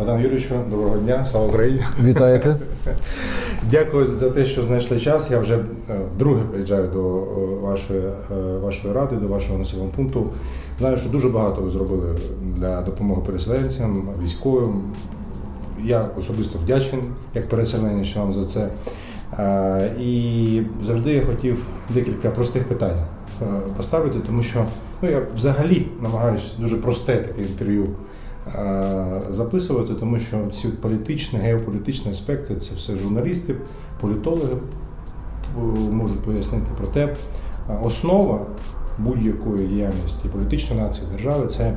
Богдан Юрійовичу, доброго дня, слава Україні. Вітаєте. Дякую за те, що знайшли час. Я вже е, вдруге приїжджаю до е, вашої, е, вашої ради, до вашого населеного пункту. Знаю, що дуже багато ви зробили для допомоги переселенцям, військовим. Я особисто вдячний як переселенець вам за це. І завжди я хотів декілька простих питань поставити, тому що ну, я взагалі намагаюся дуже просте таке інтерв'ю записувати, тому що ці політичні, геополітичні аспекти це все журналісти, політологи е, можуть пояснити. Проте е, основа будь-якої діяльності політичної нації держави це,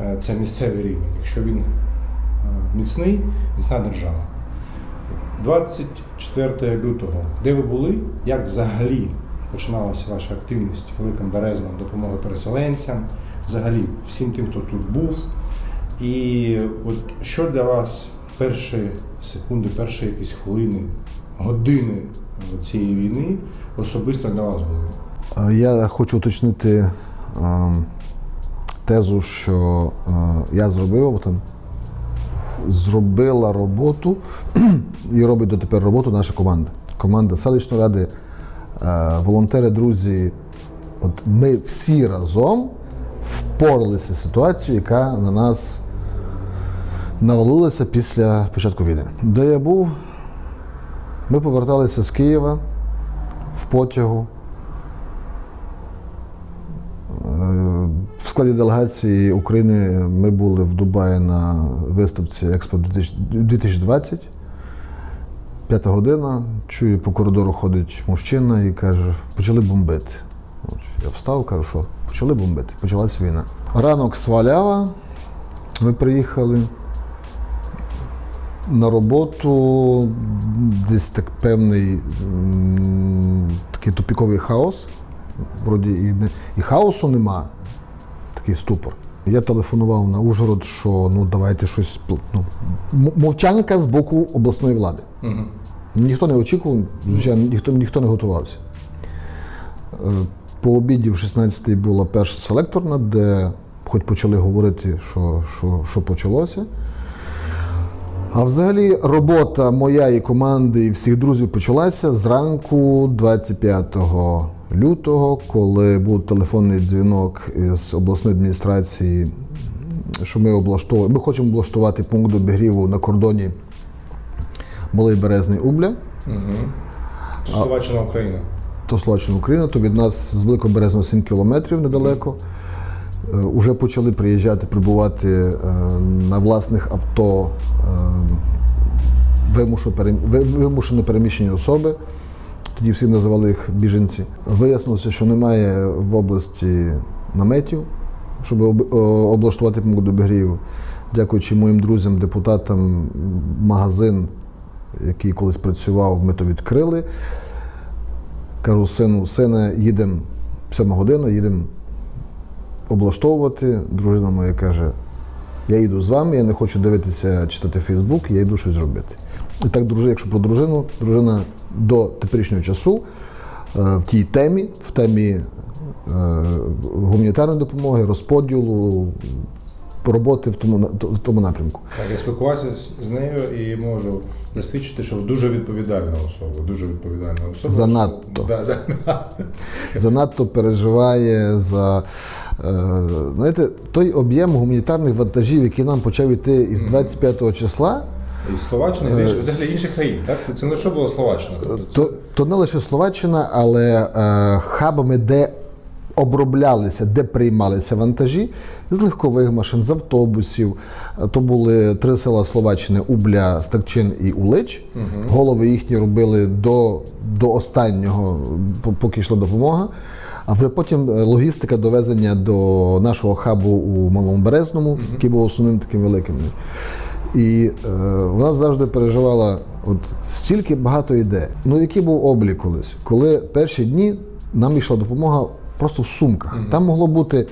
е, це місцевий рівень. Якщо він е, міцний, міцна держава. 24 лютого, де ви були, як взагалі починалася ваша активність Великим Березним, допомоги переселенцям, взагалі всім тим, хто тут був. І от що для вас перші секунди, перші якісь хвилини, години цієї війни особисто для вас були? Е, Я хочу уточнити е, тезу, що е, я зробив там, зробила роботу і робить дотепер роботу наша команда. Команда селищної ради, е, волонтери, друзі. От ми всі разом впоралися з ситуацією, яка на нас навалилася після початку війни. Де я був? Ми поверталися з Києва в потягу. Е, В складі делегації України ми були в Дубаї на виставці Експо 2020. П'ята година. Чую, по коридору ходить мужчина і каже, почали бомбити. Я встав, кажу, що почали бомбити. Почалася війна. Ранок свалява. Ми приїхали на роботу. Десь так певний такий тупіковий хаос. Вроді і, не, і хаосу нема, такий ступор. Я телефонував на Ужгород, що ну давайте щось. Ну, мовчанка з боку обласної влади. Ніхто не очікував, звичайно, ніхто, ніхто не готувався. Е, По обіді в 16-й була перша селекторна, де хоч почали говорити, що, що, що почалося. А взагалі робота моя і команди і всіх друзів почалася зранку 25 лютого, коли був телефонний дзвінок з обласної адміністрації, що ми облаштовуємо. Ми хочемо облаштувати пункт обігріву на кордоні Малий Березний Убля. Це Словаччина Україна. То Словаччина Україна, то від нас з Великоберезного 7 кілометрів недалеко. Е, Уже почали приїжджати, прибувати е, на власних авто е, вимушено перем- ви- вимушено переміщені особи. Тоді всі називали їх біженці. Вияснилося, що немає в області наметів, щоб облаштувати пункт обігріву. Дякуючи моїм друзям, депутатам, магазин, який колись працював, ми то відкрили. Кажу сину, сина, їдемо сьома година, їдемо облаштовувати. Дружина моя каже: я їду з вами, я не хочу дивитися, читати Фейсбук, я йду щось робити. І так, дружина, якщо про дружину, дружина до теперішнього часу е, в тій темі, в темі е, гуманітарної допомоги, розподілу, роботи в тому, в тому напрямку. Так, я спілкувався з- нею і можу засвідчити, що дуже відповідальна особа, дуже відповідальна особа. Занадто. Да, занадто. занадто переживає за знаєте, той об'єм гуманітарних вантажів, який нам почав йти із 25 числа, І Словаччина, і з інших, взагалі інших країн, так? Це не що було Словаччина. Тобто то, то не лише Словаччина, але е, хабами, де оброблялися, де приймалися вантажі з легкових машин, з автобусів. Е, То були три села Словаччини: Убля, Ставчин і Улич. Голови їхні робили до, до останнього, поки йшла допомога. А вже потім е, логістика довезення до нашого хабу у Малому Березному, який був основним таким великим. І е, вона завжди переживала от стільки багато ідей. Ну, який був облік колись, коли перші дні нам йшла допомога просто в сумках. Там могло бути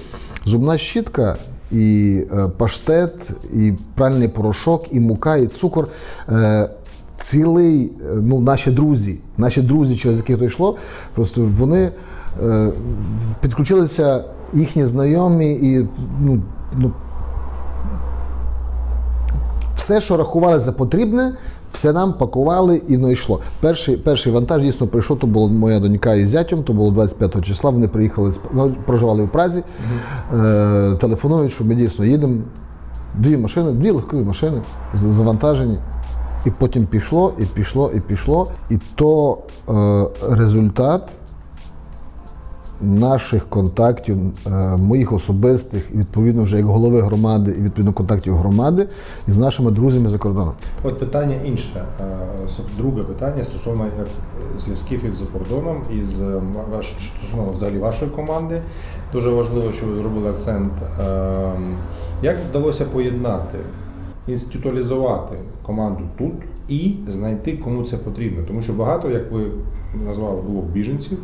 зубна щітка, і е, паштет, і пральний порошок, і мука, і цукор. Е, цілий, ну, наші друзі, наші друзі, через яких то йшло, просто вони підключилися їхні знайомі і ну, ну, все, що рахували за потрібне, все нам пакували і не йшло. Перший, перший вантаж дійсно прийшов, то була моя донька із зятем, то було 25 числа. Вони приїхали ну, проживали в Празі, е, телефонують, що ми дійсно їдемо. Дві машини, дві легкові машини завантажені. І потім пішло, і пішло, і пішло. І то е, результат наших контактів, е, моїх особистих, і відповідно вже як голови громади, і відповідно контактів громади із нашими друзями за кордоном. От питання інше. Е, Друге питання стосовно е, зв'язків із закордоном, із стосовно взагалі вашої команди. Дуже важливо, що ви зробили акцент. Як вдалося поєднати, інституалізувати команду тут і знайти, кому це потрібно? Тому що багато, як ви назвали, було біженців.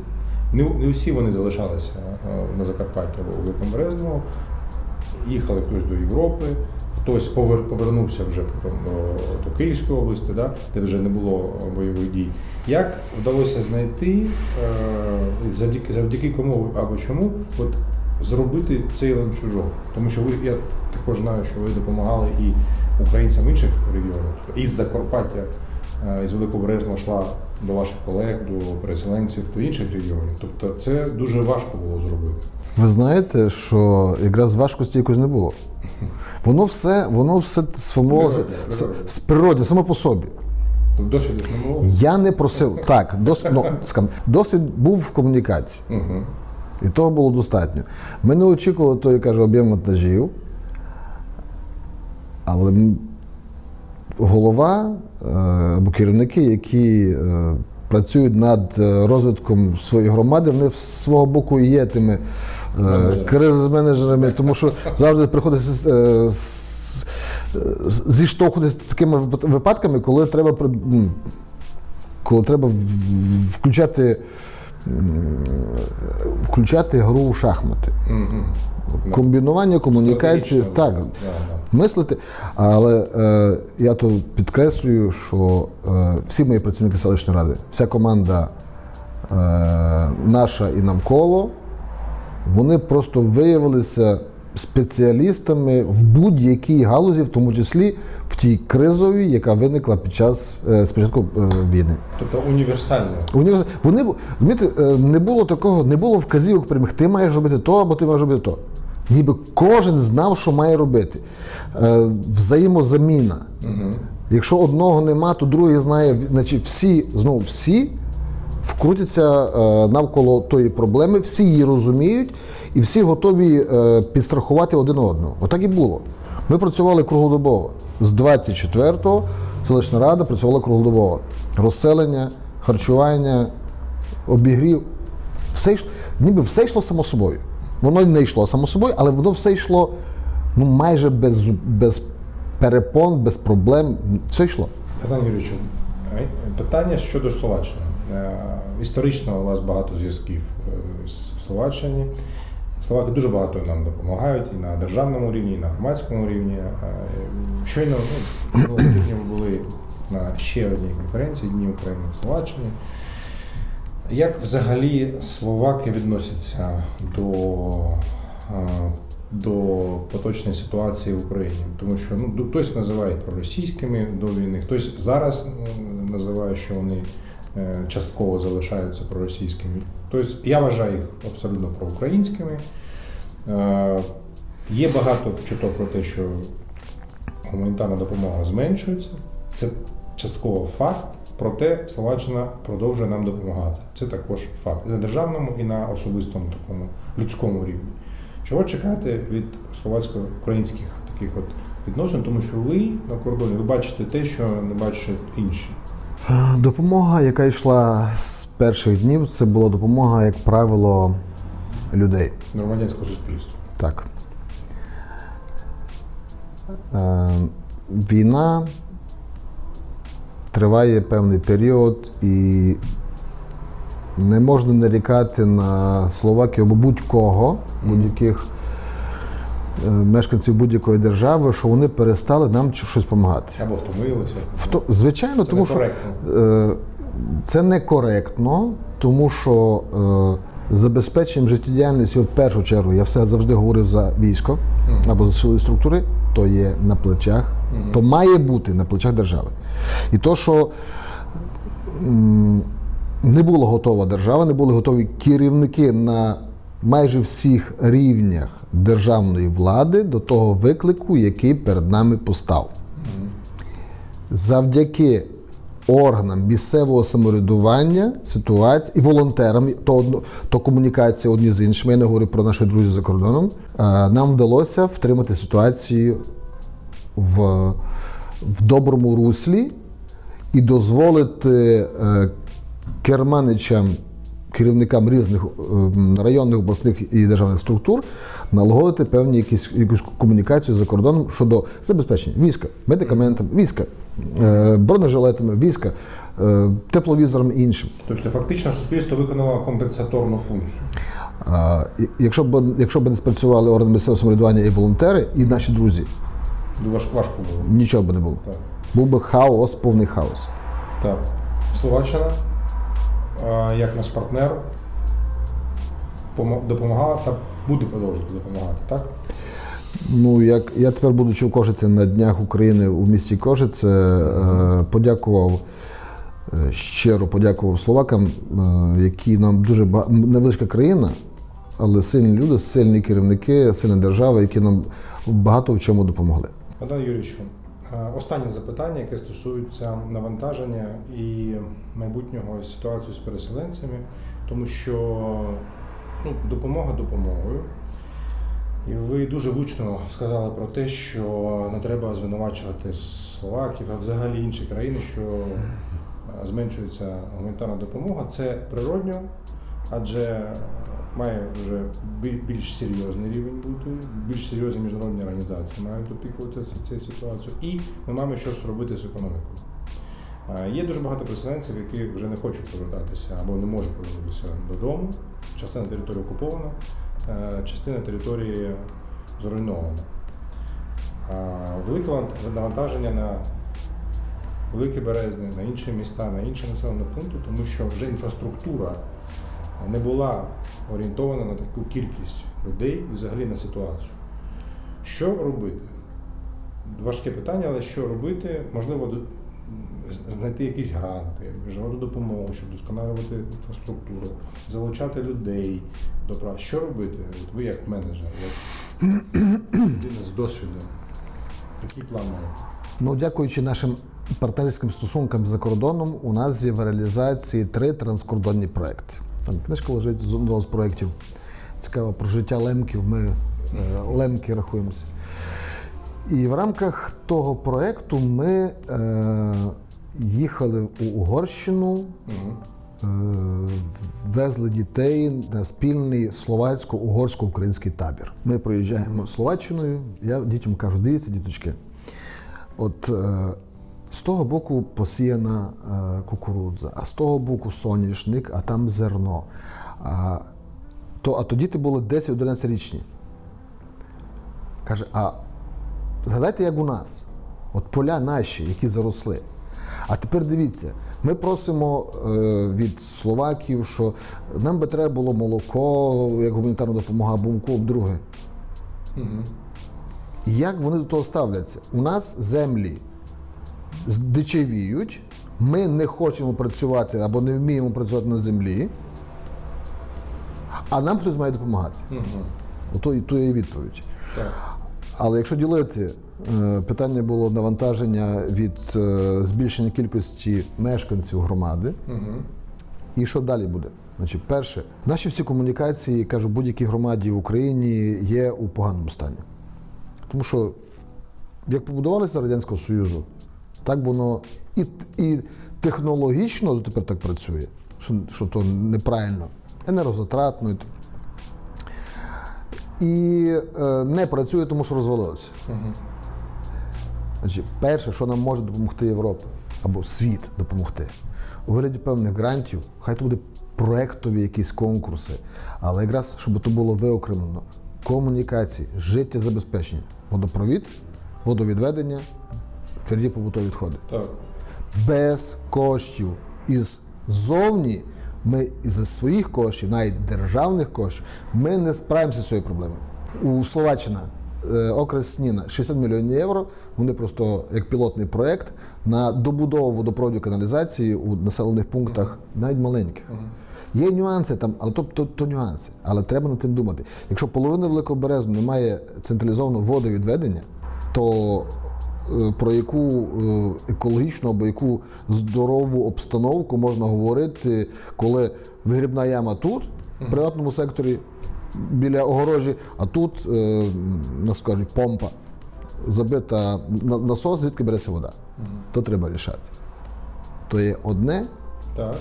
Не, не усі вони залишалися е, на Закарпатті або у Великому їхали хтось до Європи, хтось повер- повернувся вже потім до, Київської області, да, де вже не було бойових дій. Як вдалося знайти, е, завдяки, завдяки кому або чому, от, зробити цей ланцюжок? Тому що ви, я також знаю, що ви допомагали і українцям інших регіонів, із Закарпаття, е, із Великого Березного йшла до ваших колег, до переселенців до інших регіонів. Тобто це дуже важко було зробити. Ви знаєте, що якраз важкості якось не було. Воно все, воно все сформувалося з, природи, само по собі. Тобто досвіду ж не було. Я не просив. Так, дос, ну, скажімо, досвід був в комунікації. Угу. І того було достатньо. Ми не очікували той, каже, об'єм вантажів. Але голова е, або керівники, які е, працюють над е, розвитком своєї громади, вони з свого боку є тими Менеджерами. кризис-менеджерами, тому що завжди приходиться зіштовхуватися з такими випад- випадками, коли треба коли треба включати, включати гру в шахмати. Комбінування комунікації, так, Да, да. мислити. Але е, я то підкреслюю, що е, всі мої працівники селищної ради, вся команда е, наша і навколо, вони просто виявилися спеціалістами в будь-якій галузі, в тому числі тій кризовій, яка виникла під час е, спочатку е, війни. Тобто універсально. Універс... Вони розумієте, е, не було такого, не було вказівок прямих, ти маєш робити то, або ти маєш робити то. Ніби кожен знав, що має робити. Взаємозаміна. Якщо одного нема, то другий знає, значить всі, знову всі вкрутяться е, навколо тої проблеми, всі її розуміють і всі готові е, підстрахувати один одного. Отак і було. Ми працювали круглодобово. З 24-го селищна рада працювала круглодобово. Розселення, харчування, обігрів. Все ніби все йшло само собою. Воно не йшло само собою, але воно все йшло ну, майже без, без перепон, без проблем. Все йшло. Петро Юрійовичу, питання щодо Словаччини. Е, Історично у вас багато зв'язків е, з Словаччині. Словаки дуже багато нам допомагають і на державному рівні, і на громадському рівні. Е, Щойно ну, тижня ми були на ще одній конференції Дні України в Словаччині. Як взагалі словаки відносяться до, е, до поточної ситуації в Україні? Тому що ну, хтось називає проросійськими до війни, хтось зараз е, називає, що вони частково залишаються проросійськими. Тобто я вважаю їх абсолютно проукраїнськими. Е, Є багато чуток про те, що гуманітарна допомога зменшується. Це частково факт. Проте Словаччина продовжує нам допомагати. Це також факт. І на державному, і на особистому такому людському рівні. Чого чекати від словацько-українських таких от відносин, тому що ви на кордоні ви бачите те, що не бачать інші. Допомога, яка йшла з перших днів, це була допомога, як правило, людей. громадянського суспільства. Так. Е, війна триває певний період, і не можна нарікати на Словакію або будь-кого, будь-яких е, мешканців будь-якої держави, що вони перестали нам щось допомагати. Або втомилися. Вто- Звичайно, Це тому що е, це некоректно, тому що е, забезпеченням життєдіяльності, в першу чергу, я все завжди говорив за військо або за сили структури, то є на плечах То має бути на плечах держави. І то, що не була готова держава, не були готові керівники на майже всіх рівнях державної влади до того виклику, який перед нами постав. Завдяки органам місцевого самоврядування ситуація і волонтерам, то, то комунікація одні з іншими, я не говорю про наших друзів за кордоном, е, нам вдалося втримати ситуацію в, в доброму руслі і дозволити е, керманичам, керівникам різних е, районних, обласних і державних структур налагодити певні якісь, якусь комунікацію за кордоном щодо забезпечення війська, медикаментами, війська, е, бронежилетами, війська, е, тепловізорами і іншим. Тобто фактично суспільство виконало компенсаторну функцію. А, якщо б якщо б не спрацювали органи місцевого самоврядування і волонтери, і наші друзі, Важко, важко було. нічого б не було. Так. Був би хаос, повний хаос. Так. Словаччина, як наш партнер, допомагала та буде продовжувати допомагати, так? Ну, як я тепер, будучи в Кошиці на днях України у місті Кошице, е, подякував е, щиро подякував словакам, е, які нам дуже багато невеличка країна, але сильні люди, сильні керівники, сильна держава, які нам багато в чому допомогли. Богдан Юрійовичу, останнє запитання, яке стосується навантаження і майбутнього ситуації з переселенцями, тому що ну, допомога допомогою. І ви дуже влучно сказали про те, що не треба звинувачувати Словаків, а взагалі інші країни, що е, зменшується гуманітарна допомога. Це природньо, адже має вже більш серйозний рівень бути, більш серйозні міжнародні організації мають опікуватися цією ситуацією, і ми маємо щось робити з економікою. Є дуже багато переселенців, які вже не хочуть повертатися або не можуть повернутися додому. Частина території окупована, е, частина території зруйнована. Велике навантаження на Велике Березне, на інші міста, на інші населені пункти, тому що вже інфраструктура не була орієнтована на таку кількість людей і взагалі на ситуацію. Що робити? Важке питання, але що робити? Можливо, знайти якісь гранти, міжнародну допомогу, щоб досконалювати інфраструктуру, залучати людей до прав. Що робити? От ви як менеджер, як людина з досвідом, який план маєте? Ну, дякуючи нашим партнерським стосункам за кордоном, у нас є в реалізації три транскордонні проекти. Там книжка лежить з одного з проєктів. Цікаво про життя лемків. Ми е, лемки рахуємося. І в рамках того проєкту ми е, їхали у Угорщину, е, везли дітей на спільний словацько-угорсько-український табір. Ми проїжджаємо Словаччиною. Я дітям кажу, дивіться, діточки, От е, з того боку посіяна е, кукурудза, а з того боку соняшник, а там зерно. А, то, а тоді ти були 10-11 річні. Каже, а згадайте, як у нас, от поля наші, які заросли. А тепер дивіться, ми просимо е, від словаків, що нам би треба було молоко, як гуманітарна допомога, або муку, або друге. Як вони до того ставляться? У нас землі здичавіють, ми не хочемо працювати або не вміємо працювати на землі, а нам хтось має допомагати. Ото і то є відповідь. Так. Але якщо ділити, е, питання було навантаження від е, збільшення кількості мешканців громади. І що далі буде? Значить, перше, наші всі комунікації, кажу, будь-якій громаді в Україні є у поганому стані. Тому що як побудувалися Радянського Союзу, так воно і, і технологічно дотепер так працює, що, що то неправильно, енергозатратно. і І е, не працює, тому що розвалилося. Значить, перше, що нам може допомогти Європа або світ допомогти, у вигляді певних грантів, хай то буде проектові якісь конкурси, але якраз, щоб то було виокремлено, комунікації, життєзабезпечення, водопровід, водовідведення, тверді побутові відходи. Так. Без коштів із зовні ми із своїх коштів, навіть державних коштів, ми не справимося з цією проблемою. У Словаччина е, окres Сніна 60 мільйонів євро. Вони просто як пілотний проєкт на добудову водопроводу каналізації у населених пунктах, навіть маленьких. Є нюанси там, але то, то, то нюанси. Але треба над тим думати. Якщо половина Великого Березу немає централізованого водовідведення, то про яку е, екологічну або яку здорову обстановку можна говорити, коли вигрібна яма тут, в приватному секторі, біля огорожі, а тут, е, нас скажуть, помпа забита на- насос, звідки береться вода. То треба рішати. То є одне, Так.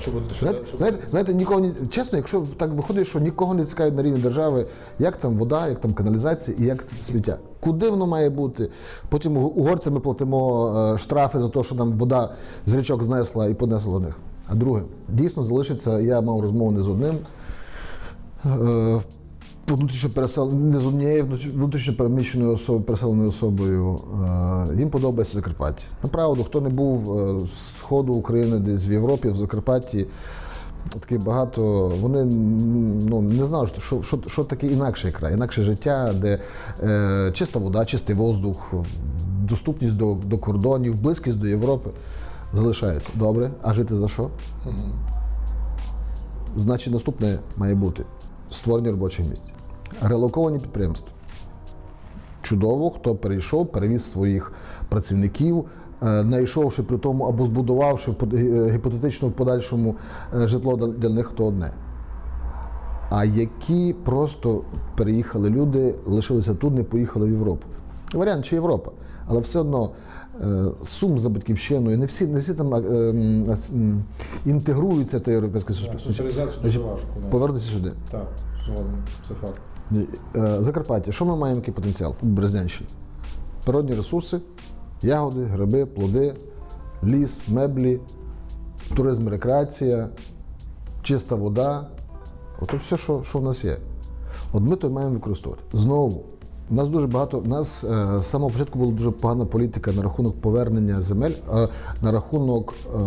Що буде? Що, Знаєте, що- знаєте, знаєте, нікого не чесно, якщо так виходить, що нікого не цікавить на рівні держави, як там вода, як там каналізація і як сміття. Куди воно має бути? Потім угорцями угорцям ми платимо е, штрафи за те, що нам вода з річок знесла і понесла до них. А друге, дійсно залишиться, я мав розмову не з одним. Внутрішньо пересел... не з однією внутрішньо переміщеною особою, переселеною особою. Е, Їм подобається Закарпаття. Направду, хто не був е, з сходу України, десь в Європі, в Закарпатті, таких багато. Вони ну, не знали, що, що, що, що таке інакший край, інакше життя, де е, чиста вода, чистий воздух, доступність до, до кордонів, близькість до Європи залишається. Добре, а жити за що? Значить, наступне має бути створення робочих місць. Релоковані підприємства. Чудово, хто перейшов, перевіз своїх працівників, е, знайшовши при тому або збудувавши е, гіпотетично в подальшому е, житло для- них то одне. А які просто переїхали люди, лишилися тут, не поїхали в Європу. Варіант чи Європа, але все одно е, сум за батьківщиною, не всі, не всі там е, інтегруються в те європейське суспільство. соціалізацію дуже важко. Повернутися сюди. Так, згодом, це факт. Е, Закарпаття, що ми маємо який потенціал? Березнянщині. Природні ресурси, ягоди, гриби, плоди, ліс, меблі, туризм, рекреація, чиста вода. Ото все, що, що в нас є. От ми то маємо використовувати. Знову, у нас дуже багато, у нас е, з самого початку була дуже погана політика на рахунок повернення земель, на рахунок. Е,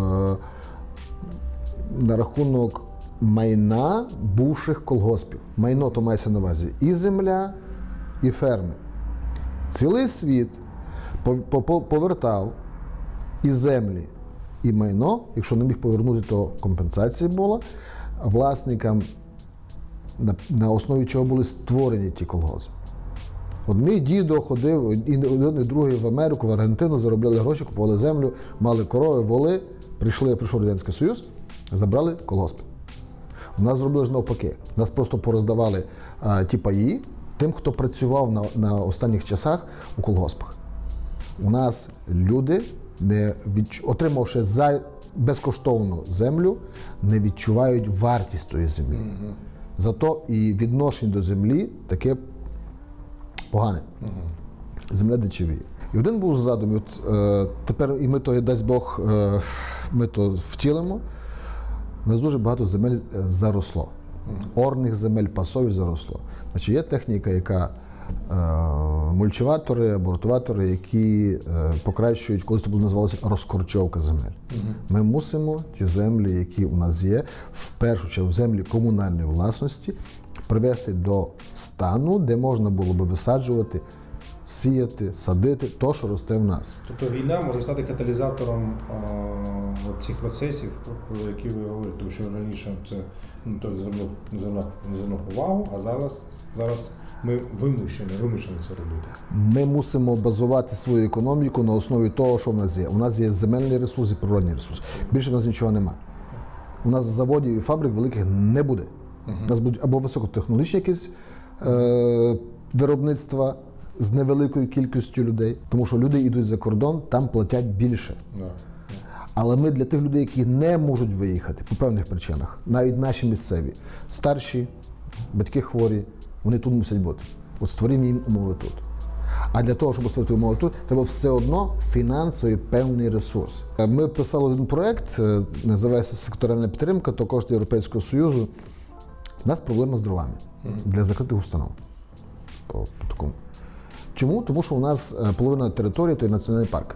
на рахунок майна бувших колгоспів. Майно то мається на увазі і земля, і ферми. Цілий світ по- по- по- повертав і землі, і майно, якщо не міг повернути, то компенсація була власникам, на основі чого були створені ті колгоспи. От мій дідо ходив і один, і другий в Америку, в Аргентину, заробляли гроші, купували землю, мали корови, воли. Прийшли, прийшов Радянський Союз, забрали колгоспи. У нас зробили ж навпаки. Нас просто пороздавали а, ті паї тим, хто працював на, на останніх часах у колгоспах. У нас люди, не відч... отримавши за безкоштовну землю, не відчувають вартість тої землі. Зато і відношення до землі таке погане. Земля дичавіє. І один був з задумів, от, е, тепер і ми то, дасть Бог, е, ми то втілимо. У нас дуже багато земель е, заросло. Орних земель, пасові заросло. Значить, є техніка, яка е, мульчуватори, абортуватори, які е, покращують, колись це було називалося розкорчовка земель. Ми мусимо ті землі, які у нас є, в першу чергу землі комунальної власності, привести до стану, де можна було би висаджувати, сіяти, садити то, що росте в нас. Тобто війна може стати каталізатором а, цих процесів, про які ви говорите, тому що раніше це ну, то звернув, звернув, звернув увагу, а зараз, зараз ми вимушені, вимушені це робити. Ми мусимо базувати свою економіку на основі того, що в нас є. У нас є земельний ресурс і природний ресурс. Більше в нас нічого нема. У нас заводів і фабрик великих не буде. У нас будуть або високотехнологічні якісь е, виробництва з невеликою кількістю людей, тому що люди йдуть за кордон, там платять більше. Але ми для тих людей, які не можуть виїхати по певних причинах, навіть наші місцеві, старші, батьки хворі, вони тут мусять бути. От створимо їм умови тут. А для того, щоб створити умови тут, треба все одно фінансовий певний ресурс. Ми писали один проект, е, називається секторальна підтримка, то коштує Європейського Союзу. У нас проблема з дровами для закритих установ. По, по такому. Чому? Тому що у нас е, половина території то є національний парк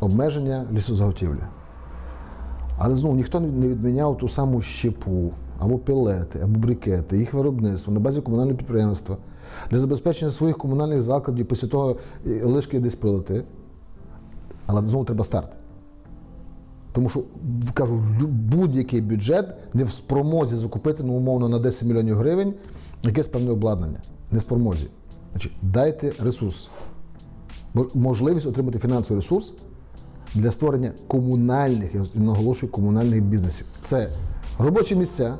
обмеження лісозаготівлі. Але знову ніхто не відміняв ту саму щепу, або пілети, або брикети, їх виробництво на базі комунального підприємства. для забезпечення своїх комунальних закладів після того е, лишки десь прилети. Але знову треба старт. Тому що кажу, будь-який бюджет не в спромозі закупити ну, умовно на 10 мільйонів гривень якесь певне обладнання. Не в спромозі. Значить, дайте ресурс. Мож- Можливість отримати фінансовий ресурс для створення комунальних, я наголошую, комунальних бізнесів. Це робочі місця,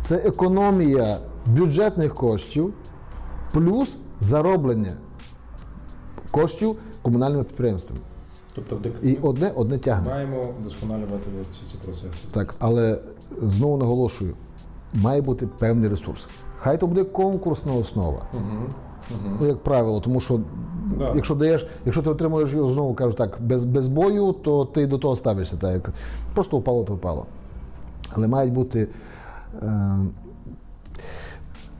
це економія бюджетних коштів, плюс зароблення коштів комунальними підприємствами. Тобто І одне одне тягне. маємо вдосконалювати ці, ці процеси. Так, але знову наголошую, має бути певний ресурс. Хай то буде конкурсна основа. Ну, як правило, тому що Да. якщо даєш, якщо ти отримуєш його, знову кажу так, без, без бою, то ти до того ставишся. Так, як просто впало, то впало. Але мають бути е,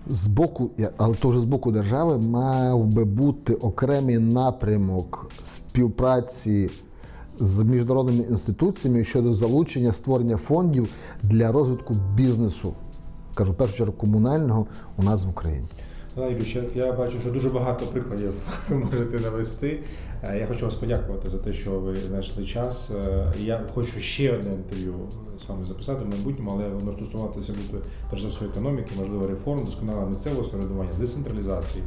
з боку, але теж з боку держави мав би бути окремий напрямок співпраці з міжнародними інституціями щодо залучення створення фондів для розвитку бізнесу. Кажу, в першу чергу комунального у нас в Україні. Олег Юрійович, я- бачу, що дуже багато прикладів можете навести. Е, Я хочу вас подякувати за те, що ви знайшли час. Е, Я хочу ще одне інтерв'ю з вами записати в майбутньому, але воно стосуватися буде перш за все економіки, можливо, реформ, досконалого місцевого самоврядування, децентралізації.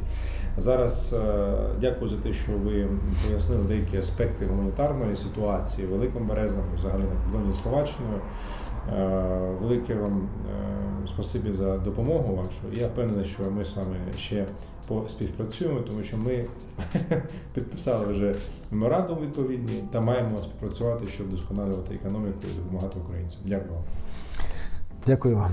Зараз е, дякую за те, що ви пояснили деякі аспекти гуманітарної ситуації в Великому Березному, взагалі на кордоні Словаччиною. Е, Велике вам е, спасибі за допомогу вашу. Я впевнений, що ми з вами ще поспівпрацюємо, тому що ми підписали вже меморандум відповідний та маємо співпрацювати, щоб вдосконалювати економіку і допомагати українцям. Дякую вам. Дякую вам.